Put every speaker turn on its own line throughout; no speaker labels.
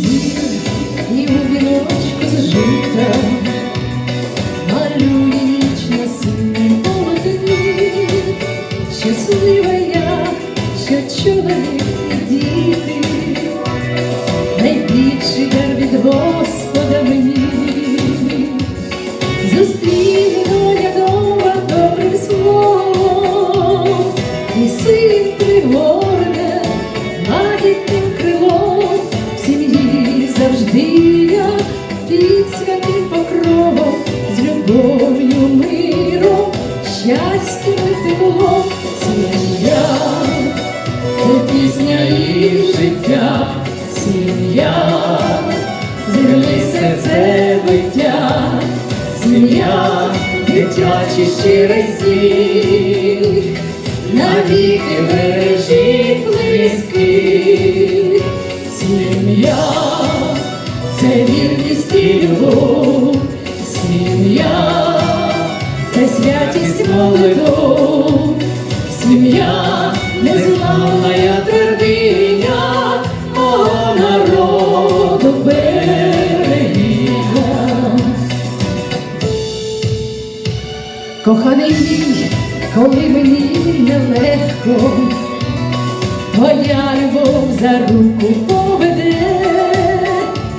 Віка йому віночку з жита, малює ніч на синій полотні, щаслива я, що чоловік і дома добрим словом і син тривог. Любов'ю, миром, щастям теплом, сім'я, це пісня і життя, сім'я, землі серце биття, сім'я, дитячий щирий сміх, навіки бережіть близьких, сім'я, це вірність і любов, святість молитов, сім'я, незламна твердиня. Мого народу берегиня. Коханий коли мені нелегко, твоя любов за руку поведе,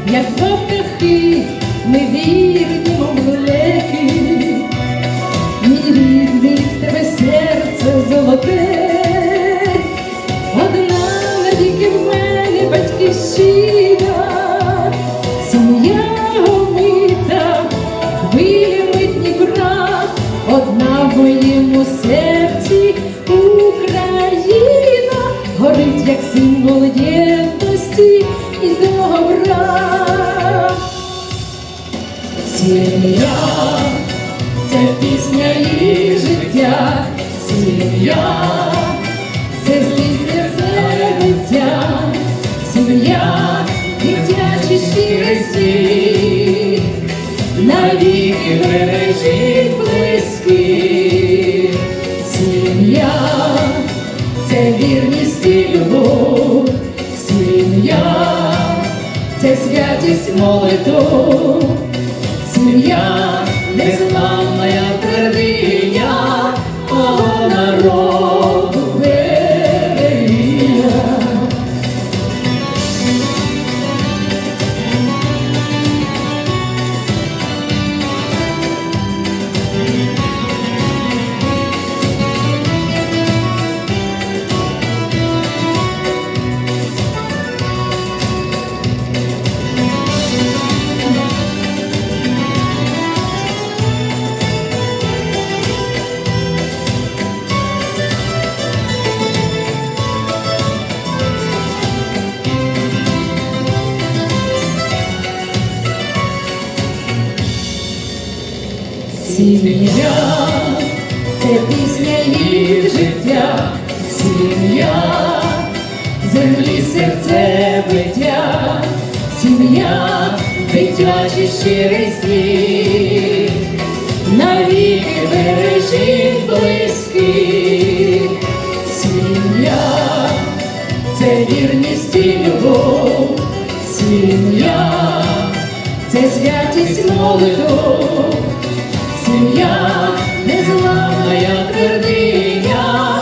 як птахи ми вірні, хвилями Дніпра, одна в моєму серці Україна. Горить як символ єдності і добра. Сім'я це пісня і життя, сім'я, це злісне життя, сім'я, дитячий щирий світ, навіки бережіть близьких, сім'я, це вірність і любов, сім'я, це святість молитов. Сім'я, незламна твердиня мого народу Сім'я, це пісня і життя, сім'я, землі серце биття, сім'я, дитячий щирий сміх, навіки бережіть близьких, сім'я, це вірність і любов, сім'я, це святість молитов. Сім'я, незламна твердиня мого народу